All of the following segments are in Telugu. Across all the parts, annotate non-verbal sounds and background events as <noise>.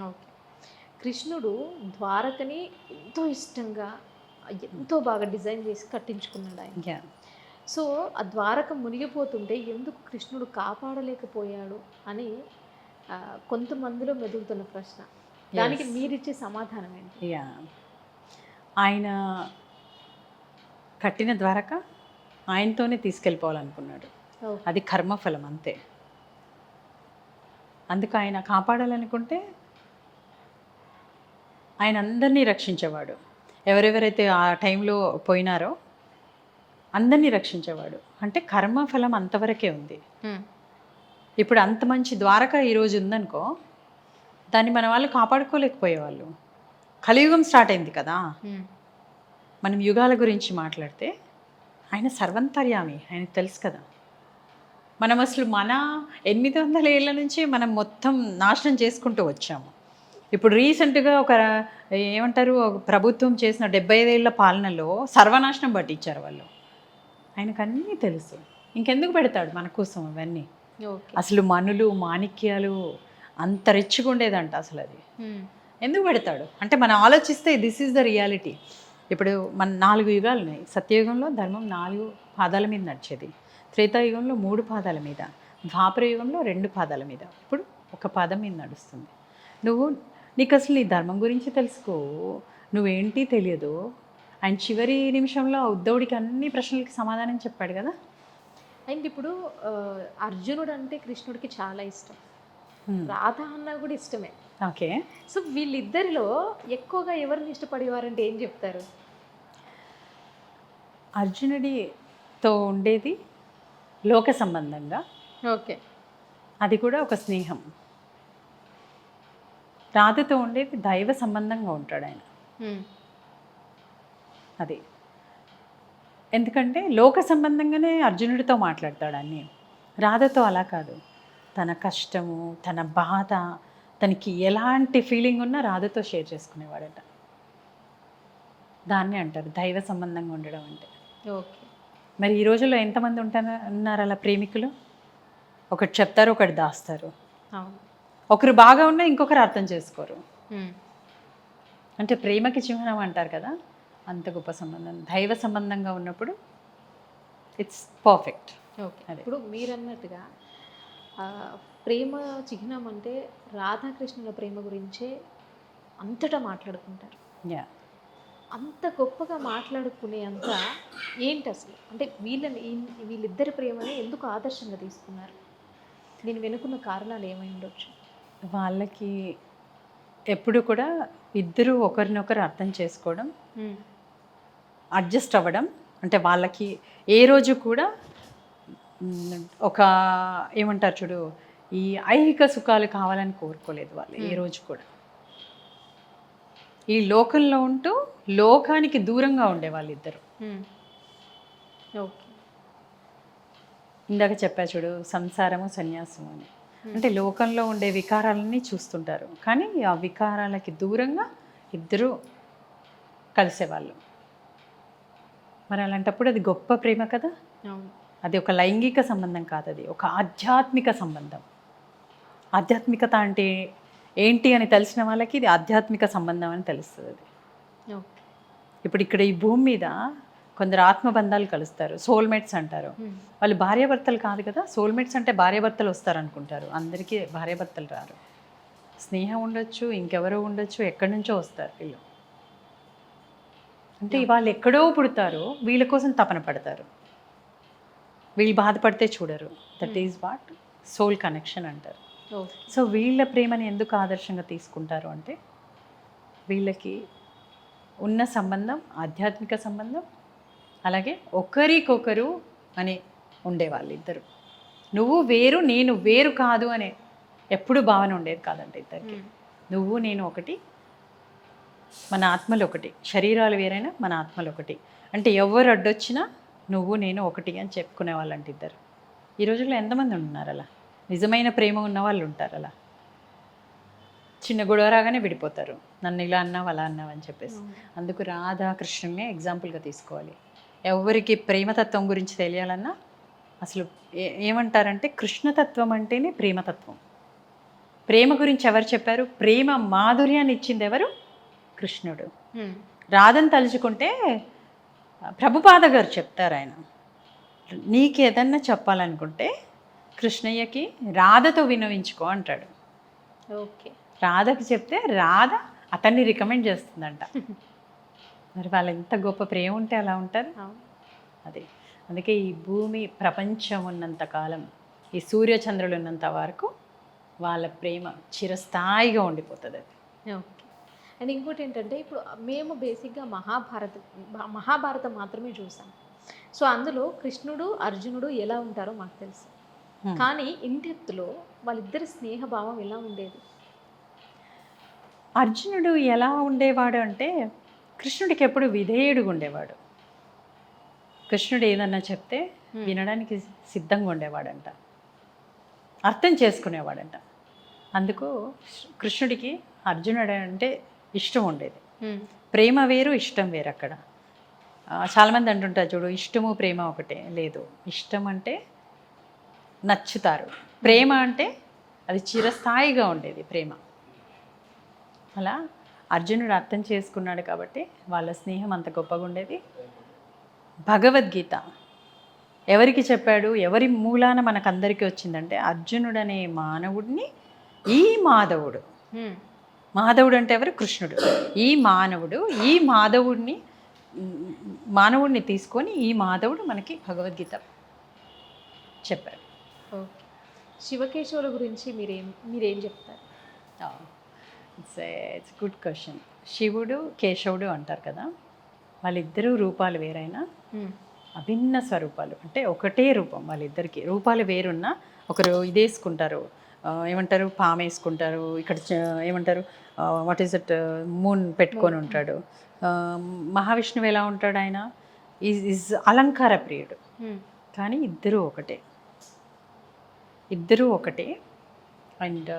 ఓకే. కృష్ణుడు ద్వారకని ఎంతో ఇష్టంగా ఎంతో బాగా డిజైన్ చేసి కట్టించుకున్నాడు ఆయన. సో ఆ ద్వారక మునిగిపోతుంటే ఎందుకు కృష్ణుడు కాపాడలేకపోయాడు అని కొంతమందిలో మెదులుతున్న ప్రశ్న. దానికి. మీరిచ్చే సమాధానం ఏంటి? యా ఆయన కట్టిన ద్వారక ఆయనతోనే తీసుకెళ్ళిపోవాలనుకున్నాడు. అది కర్మఫలం అంతే. అందుకు ఆయన కాపాడాలనుకుంటే ఆయన అందరినీ రక్షించేవాడు. ఎవరెవరైతే ఆ టైంలో పోయినారో అందరినీ రక్షించేవాడు. అంటే కర్మఫలం అంతవరకే ఉంది. ఇప్పుడు అంత మంచి ద్వారక ఈరోజు ఉందనుకో దాన్ని మన వాళ్ళు కాపాడుకోలేకపోయేవాళ్ళు. కలియుగం స్టార్ట్ అయింది కదా. మనం యుగాల గురించి మాట్లాడితే ఆయన సర్వంతర్యామి ఆయనకు తెలుసు కదా. మనం అసలు మన ఎనిమిది వందల ఏళ్ళ నుంచి మనం మొత్తం నాశనం చేసుకుంటూ వచ్చాము. ఇప్పుడు రీసెంట్గా ఒక ఏమంటారు ప్రభుత్వం చేసిన డెబ్బై ఐదేళ్ళ పాలనలో సర్వనాశనం పట్టించారు వాళ్ళు. ఆయనకు అన్నీ తెలుసు. ఇంకెందుకు పెడతాడు మన కోసం ఇవన్నీ? ఓకే. అసలు మనులు మాణిక్యాలు అంత రిచ్గా ఉండేదంట అసలు అది. ఎందుకు పెడతాడు? అంటే మనం ఆలోచిస్తే దిస్ ఈజ్ ద రియాలిటీ. ఇప్పుడు మన నాలుగు యుగాలు ఉన్నాయి సత్యయుగంలో ధర్మం నాలుగు పాదాల మీద నడిచేది. త్రేతాయుగంలో మూడు పాదాల మీద. ద్వాపర యుగంలో రెండు పాదాల మీద. ఇప్పుడు ఒక పాదం మీద నడుస్తుంది. నువ్వు నీకు అసలు నీ ధర్మం గురించి తెలుసుకో. నువ్వేంటి తెలియదు. ఆయన చివరి నిమిషంలో ఉద్ధవుడికి అన్ని ప్రశ్నలకి సమాధానం చెప్పాడు కదా. అండ్ ఇప్పుడు అర్జునుడు అంటే కృష్ణుడికి చాలా ఇష్టం. రాధ అన్న కూడా ఇష్టమే. ఓకే. సో వీళ్ళిద్దరిలో ఎక్కువగా ఎవరిని ఇష్టపడేవారంటే ఏం చెప్తారు? అర్జునుడితో ఉండేది లోక సంబంధంగా. ఓకే. అది కూడా ఒక స్నేహం. రాధతో ఉండేది దైవ సంబంధంగా ఉంటాడు ఆయన. అది. ఎందుకంటే లోక సంబంధంగానే అర్జునుడితో మాట్లాడతాడు అన్ని. రాధతో అలా కాదు. తన కష్టము తన బాధ తనకి ఎలాంటి ఫీలింగ్ ఉన్నా రాధతో షేర్ చేసుకునేవాడట. దాన్ని అంటారు దైవ సంబంధంగా ఉండడం అంటే. ఓకే. మరి ఈ రోజుల్లో ఎంతమంది ఉంటారు ఉన్నారు అలా ప్రేమికులు? ఒకటి చెప్తారు ఒకటి దాస్తారు. అవును. ఒకరు బాగా ఉన్నా ఇంకొకరు అర్థం చేసుకోరు. అంటే ప్రేమకి చిహ్నం అంటారు కదా అంత గొప్ప సంబంధం. దైవ సంబంధంగా ఉన్నప్పుడు ఇట్స్ పర్ఫెక్ట్ ఓకే. అదే. ఇప్పుడు మీరు అన్నట్టుగా ప్రేమ చిహ్నం అంటే రాధాకృష్ణుల ప్రేమ గురించే అంతటా మాట్లాడుకుంటారు. యా అంత గొప్పగా మాట్లాడుకునే అంత ఏంటి అసలు? అంటే వీళ్ళని వీళ్ళిద్దరి ప్రేమని ఎందుకు ఆదర్శంగా తీసుకున్నారు? దీని వెనుకున్న కారణాలు ఏమై ఉండొచ్చు? వాళ్ళకి ఎప్పుడు కూడా ఇద్దరు ఒకరినొకరు అర్థం చేసుకోవడం అడ్జస్ట్ అవ్వడం అంటే వాళ్ళకి ఏ రోజు కూడా ఒక ఏమంటారు చూడు ఈ ఐహిక సుఖాలు కావాలని కోరుకోలేదు వాళ్ళు ఏ. రోజు కూడా. ఈ లోకంలో ఉంటూ లోకానికి దూరంగా ఉండే వాళ్ళిద్దరు ఓకే. ఇందాక చెప్పా చూడు సంసారము సన్యాసము అని. అంటే లోకంలో ఉండే వికారాలన్నీ చూస్తుంటారు. కానీ ఆ వికారాలకి దూరంగా ఇద్దరు కలిసేవాళ్ళు. మరి అలాంటప్పుడు అది గొప్ప ప్రేమ కదా? అది ఒక లైంగిక సంబంధం కాదు అది. ఒక ఆధ్యాత్మిక సంబంధం. ఆధ్యాత్మికత అంటే ఏంటి అని తెలిసిన వాళ్ళకి ఇది ఆధ్యాత్మిక సంబంధం అని తెలుస్తుంది అది. ఇప్పుడు ఇక్కడ ఈ భూమి మీద కొందరు ఆత్మబంధాలు కలుస్తారు. సోల్మేట్స్ అంటారు. వాళ్ళు భార్యాభర్తలు కాదు కదా? సోల్మేట్స్ అంటే భార్యాభర్తలు వస్తారు అనుకుంటారు అందరికీ భార్యాభర్తలు రారు. స్నేహం ఉండొచ్చు ఇంకెవరో ఉండొచ్చు ఎక్కడి నుంచో వస్తారు వీళ్ళు. అంటే వాళ్ళు ఎక్కడో పుడతారు వీళ్ళ కోసం తపన పడతారు. వీళ్ళు బాధపడితే చూడరు. That is what soul connection అంటారు. సో వీళ్ళ ప్రేమని ఎందుకు ఆదర్శంగా తీసుకుంటారు అంటే వీళ్ళకి ఉన్న సంబంధం ఆధ్యాత్మిక సంబంధం అలాగే ఒకరికొకరు అని ఉండేవాళ్ళు ఇద్దరు. నువ్వు వేరు నేను వేరు కాదు అనే ఎప్పుడు భావన ఉండేది కాదంట ఇద్దరికి. నువ్వు నేను ఒకటి మన ఆత్మలు ఒకటి శరీరాలు వేరైనా మన ఆత్మలు ఒకటి. అంటే ఎవరు అడ్డొచ్చినా నువ్వు నేను ఒకటి అని చెప్పుకునే వాళ్ళంట ఇద్దరు. ఈ రోజుల్లో ఎంతమంది ఉన్నారు అలా? నిజమైన ప్రేమ ఉన్న వాళ్ళు ఉంటారు అలా? చిన్న గొడవ రాగానే విడిపోతారు. నన్ను ఇలా అన్నావు అలా అన్నావు అని చెప్పేసి. అందుకు రాధా కృష్ణునే ఎగ్జాంపుల్గా తీసుకోవాలి. ఎవరికి ప్రేమతత్వం గురించి తెలియాలన్నా అసలు ఏమంటారంటే కృష్ణతత్వం అంటేనే ప్రేమతత్వం. ప్రేమ గురించి ఎవరు చెప్పారు? ప్రేమ మాధుర్యాన్ని ఇచ్చింది ఎవరు? కృష్ణుడు. రాధను తలుచుకుంటే ప్రభుపాద గారు చెప్తారు ఆయన. నీకేదన్నా చెప్పాలనుకుంటే కృష్ణయ్యకి రాధతో వినవించుకో అంటాడు. ఓకే. రాధకి చెప్తే రాధ అతన్ని రికమెండ్ చేస్తుందంట. <laughs> మరి వాళ్ళ ఎంత గొప్ప ప్రేమ ఉంటే అలా ఉంటారు. అది. అందుకే ఈ భూమి ప్రపంచం ఉన్నంత కాలం ఈ సూర్యచంద్రులు ఉన్నంత వరకు వాళ్ళ ప్రేమ చిరస్థాయిగా ఉండిపోతుంది అది. ఓకే. అండ్ ఇంకోటి ఏంటంటే ఇప్పుడు మేము బేసిక్గా మహాభారత మహాభారతం మాత్రమే చూసాం. సో అందులో కృష్ణుడు అర్జునుడు ఎలా ఉంటారో మాకు తెలుసు. కానీ ఇంటెత్తులో వాళ్ళిద్దరి స్నేహభావం ఎలా ఉండేది? అర్జునుడు ఎలా ఉండేవాడు అంటే కృష్ణుడికి ఎప్పుడు విధేయుడుగా ఉండేవాడు కృష్ణుడు ఏదన్నా చెప్తే. వినడానికి సిద్ధంగా ఉండేవాడంట అర్థం చేసుకునేవాడంట. అందుకు కృష్ణుడికి అర్జునుడు అంటే ఇష్టం ఉండేది ప్రేమ వేరు ఇష్టం వేరు అక్కడ. చాలామంది అంటుంటారు చూడు ఇష్టము ప్రేమ ఒకటే. లేదు ఇష్టం అంటే నచ్చుతారు. ప్రేమ అంటే అది చిరస్థాయిగా ఉండేది ప్రేమ. అలా అర్జునుడు అర్థం చేసుకున్నాడు కాబట్టి వాళ్ళ స్నేహం అంత గొప్పగా ఉండేది భగవద్గీత. ఎవరికి చెప్పాడు? ఎవరి మూలాన మనకందరికీ వచ్చిందంటే అర్జునుడు అనే మానవుడిని ఈ మాధవుడు. మాధవుడు అంటే ఎవరు? కృష్ణుడు. ఈ మానవుడు ఈ మాధవుడిని మానవుడిని తీసుకొని ఈ మాధవుడు మనకి భగవద్గీత చెప్పాడు. ఓకే. శివకేశవుల గురించి మీరేం మీరేం చెప్తారు? ఇట్స్ ఇట్స్ గుడ్ క్వశ్చన్ శివుడు కేశవుడు అంటారు కదా వాళ్ళిద్దరూ రూపాలు వేరైనా అభిన్న స్వరూపాలు. అంటే ఒకటే రూపం వాళ్ళిద్దరికి. రూపాలు వేరున్నా ఒకరు ఇదేసుకుంటారు. ఏమంటారు? పాము వేసుకుంటారు ఇక్కడ ఏమంటారు? వాట్ ఈస్ ఇట్ మూన్ పెట్టుకొని ఉంటాడు. ఆ, మహావిష్ణువు ఎలా ఉంటాడు ఆయన? ఈజ్ ఈజ్ అలంకార ప్రియుడు. కానీ ఇద్దరూ ఒకటే. ఇద్దరూ ఒకటే. అండ్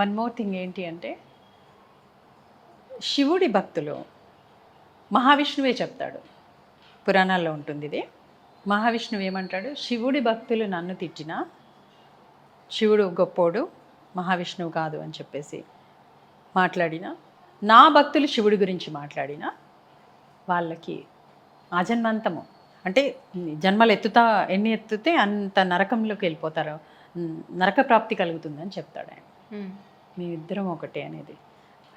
వన్ మోర్ థింగ్ ఏంటి అంటే శివుడి భక్తులు మహావిష్ణువే చెప్తాడు. పురాణాల్లో ఉంటుంది ఇది. మహావిష్ణువు ఏమంటాడు? శివుడి భక్తులు నన్ను తిట్టినా శివుడు గొప్పోడు మహావిష్ణువు కాదు అని చెప్పేసి మాట్లాడిన నా భక్తులు శివుడి గురించి మాట్లాడిన వాళ్ళకి ఆజన్మంతము. అంటే జన్మలు ఎత్తుతా ఎన్ని ఎత్తుతే అంత నరకంలోకి వెళ్ళిపోతారు. నరక ప్రాప్తి కలుగుతుందని చెప్తాడు ఆయన. మేమిద్దరం ఒకటే అనేది.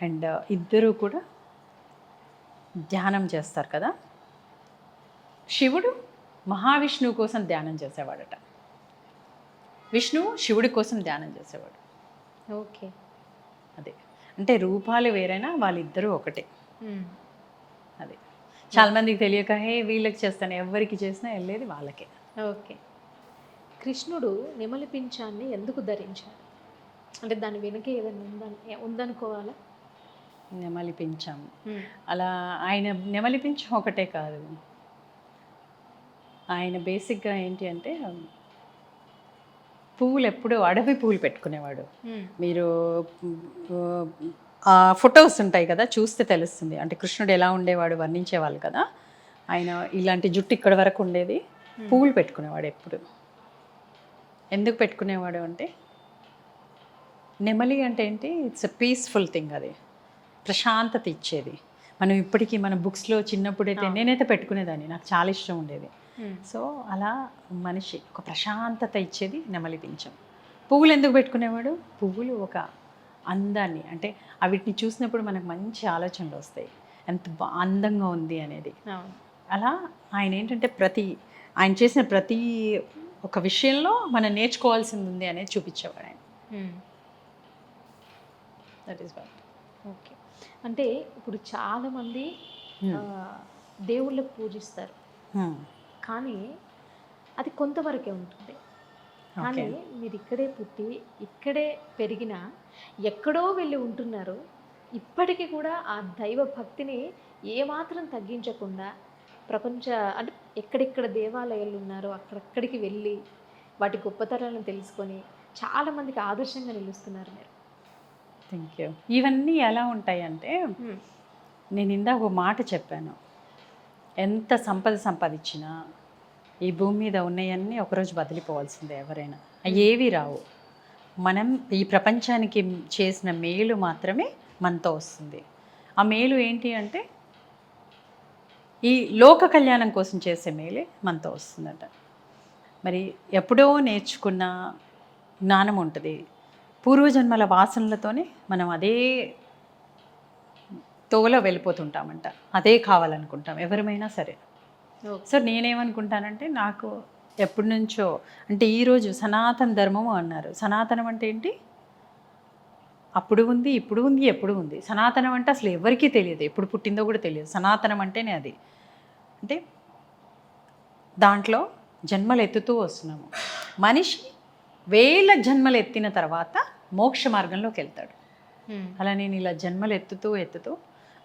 అండ్ ఇద్దరూ కూడా ధ్యానం చేస్తారు కదా? శివుడు మహావిష్ణువు కోసం ధ్యానం చేసేవాడట. విష్ణువు శివుడి కోసం ధ్యానం చేసేవాడు. ఓకే. అదే. అంటే రూపాలు వేరైనా వాళ్ళిద్దరూ ఒకటే. అదే. చాలా మందికి తెలియక హే వీళ్ళకి చేస్తాను. ఎవరికి చేసినా వెళ్ళేది వాళ్ళకే. ఓకే. కృష్ణుడు నెమలి పింఛాన్ని ఎందుకు ధరించాడు? అంటే దాని వెనుక ఏదైనా ఉందని ఉందనుకోవాలా? నెమలి పింఛం అలా ఆయన నెమలి పింఛం ఒకటే కాదు. ఆయన బేసిక్గా ఏంటి అంటే పువ్వులు ఎప్పుడూ అడవి పువ్వులు పెట్టుకునేవాడు. మీరు ఆ ఫొటోస్ ఉంటాయి కదా చూస్తే తెలుస్తుంది. అంటే కృష్ణుడు ఎలా ఉండేవాడు వర్ణించేవాళ్ళు కదా. ఆయన ఇలాంటి జుట్టు ఇక్కడ వరకు ఉండేది. పువ్వులు పెట్టుకునేవాడు ఎప్పుడు. ఎందుకు పెట్టుకునేవాడు అంటే నెమలి అంటే ఏంటి? ఇట్స్ ఎ పీస్ఫుల్ థింగ్ అది. ప్రశాంతత ఇచ్చేది. మనం ఇప్పటికీ మన బుక్స్లో చిన్నప్పుడైతే నేనైతే పెట్టుకునేదాన్ని. నాకు చాలా ఇష్టం ఉండేది. సో అలా మనిషి ఒక ప్రశాంతత ఇచ్చేది నెమలి పింఛం. పువ్వులు ఎందుకు పెట్టుకునేవాడు? పువ్వులు ఒక అందాన్ని. అంటే వీటిని చూసినప్పుడు మనకు మంచి ఆలోచనలు వస్తాయి. ఎంత అందంగా ఉంది అనేది. అలా ఆయన ఏంటంటే ప్రతి ఆయన చేసిన ప్రతి ఒక విషయంలో మనం నేర్చుకోవాల్సింది ఉంది అనేది చూపించేవాడు ఆయన. That is what okay. అంటే ఇప్పుడు చాలామంది దేవుళ్ళకు పూజిస్తారు. కానీ అది కొంతవరకే ఉంటుంది. కానీ మీరు ఇక్కడే పుట్టి ఇక్కడే పెరిగిన ఎక్కడో వెళ్ళి ఉంటున్నారు ఇప్పటికీ కూడా ఆ దైవ భక్తిని ఏమాత్రం తగ్గించకుండా ప్రపంచ అంటే ఎక్కడెక్కడ దేవాలయాలు ఉన్నారో అక్కడక్కడికి వెళ్ళి వాటి గొప్పతనాలను తెలుసుకొని చాలామందికి ఆదర్శంగా నిలుస్తున్నారు మీరు. థ్యాంక్ యూ ఇవన్నీ ఎలా ఉంటాయి అంటే నేను ఇందాక ఒక మాట చెప్పాను. ఎంత సంపద సంపాదించినా ఈ భూమి మీద ఉన్నాయన్నీ ఒకరోజు బదిలిపోవాల్సిందే ఎవరైనా. ఏవి రావు. మనం ఈ ప్రపంచానికి చేసిన మేలు మాత్రమే మనతో వస్తుంది. ఆ మేలు ఏంటి అంటే ఈ లోక కళ్యాణం కోసం చేసే మేలే మనతో వస్తుందట. మరి ఎప్పుడో నేర్చుకున్న జ్ఞానం ఉంటుంది. పూర్వజన్మల వాసనలతోనే మనం అదే తోలో వెళ్ళిపోతుంటామంట. అదే కావాలనుకుంటాం ఎవరమైనా సరే. సో నేనేమనుకుంటానంటే నాకు ఎప్పటి నుంచో అంటే ఈరోజు సనాతన ధర్మము అన్నారు. సనాతనం అంటే ఏంటి? అప్పుడు ఉంది ఇప్పుడు ఉంది ఎప్పుడు ఉంది. సనాతనం అంటే అసలు ఎవరికీ తెలియదు ఎప్పుడు పుట్టిందో కూడా తెలియదు. సనాతనం అంటేనే అది. అంటే దాంట్లో జన్మలు ఎత్తుతూ వస్తున్నాము. మనిషి వేల జన్మలు ఎత్తిన తర్వాత మోక్ష మార్గంలోకి వెళ్తాడు. అలా నేను ఇలా జన్మలు ఎత్తుతూ ఎత్తుతూ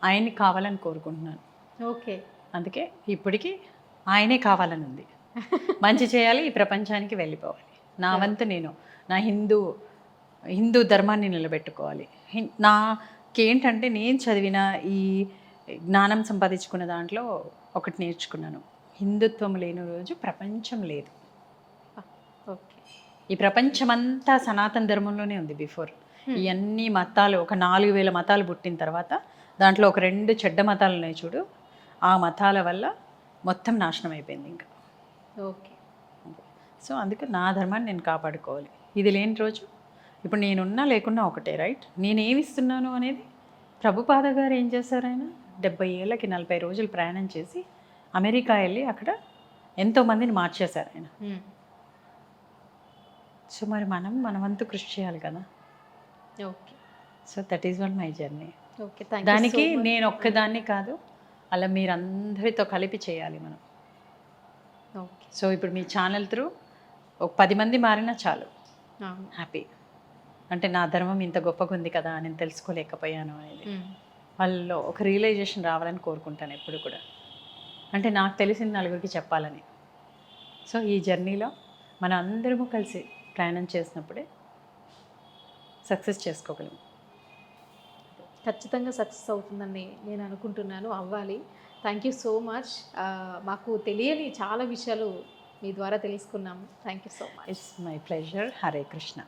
ఆయన్ని కావాలని కోరుకుంటున్నాను. ఓకే. అందుకే ఇప్పటికీ ఆయనే కావాలని ఉంది. మంచి చేయాలి ఈ ప్రపంచానికి వెళ్ళిపోవాలి. నా వంతు నేను నా హిందూ హిందూ ధర్మాన్ని నిలబెట్టుకోవాలి. నాకేంటంటే నేను చదివిన ఈ జ్ఞానం సంపాదించుకున్న దాంట్లో ఒకటి నేర్చుకున్నాను. హిందుత్వం లేని రోజు ప్రపంచం లేదు. ఈ ప్రపంచమంతా సనాతన ధర్మంలోనే ఉంది బిఫోర్. Hmm. ఈ అన్ని మతాలు ఒక నాలుగు వేల మతాలు పుట్టిన తర్వాత దాంట్లో ఒక రెండు చెడ్డ మతాలు ఉన్నాయి చూడు. ఆ మతాల వల్ల మొత్తం నాశనం అయిపోయింది ఇంకా. ఓకే. సో అందుకే నా ధర్మాన్ని నేను కాపాడుకోవాలి. ఇది లేని రోజు. ఇప్పుడు నేనున్నా లేకున్నా ఒకటే రైట్ నేను ఏమి ఇస్తున్నాను అనేది ప్రభుపాద గారు ఏం చేశారు ఆయన? డెబ్బై ఏళ్ళకి నలభై రోజులు ప్రయాణం చేసి అమెరికా వెళ్ళి అక్కడ ఎంతోమందిని మార్చేశారు ఆయన. మ్మ్. సో మరి మనం మనవంతు కృషి చేయాలి కదా. Okay. So that is one my journey okay దానికి నేను ఒక్కదాన్ని కాదు అలా మీరందరితో కలిపి చేయాలి మనం. ఓకే. సో ఇప్పుడు మీ ఛానల్ త్రూ ఒక పది మంది మారినా చాలు. హ్యాపీ అంటే నా ధర్మం ఇంత గొప్పగా ఉంది కదా నేను తెలుసుకోలేకపోయాను అనేది. వాళ్ళలో ఒక రియలైజేషన్ రావాలని కోరుకుంటాను ఎప్పుడు కూడా. అంటే నాకు తెలిసింది నలుగురికి చెప్పాలని. సో ఈ జర్నీలో మన అందరము కలిసి ప్రయాణం చేసినప్పుడే సక్సెస్ చేసుకోగలం. ఖచ్చితంగా సక్సెస్ అవుతుందని నేను అనుకుంటున్నాను అవ్వాలి. Thank you so much. మాకు తెలియని చాలా విషయాలు మీ ద్వారా తెలుసుకున్నాము thank you so much. It's my pleasure Hare Krishna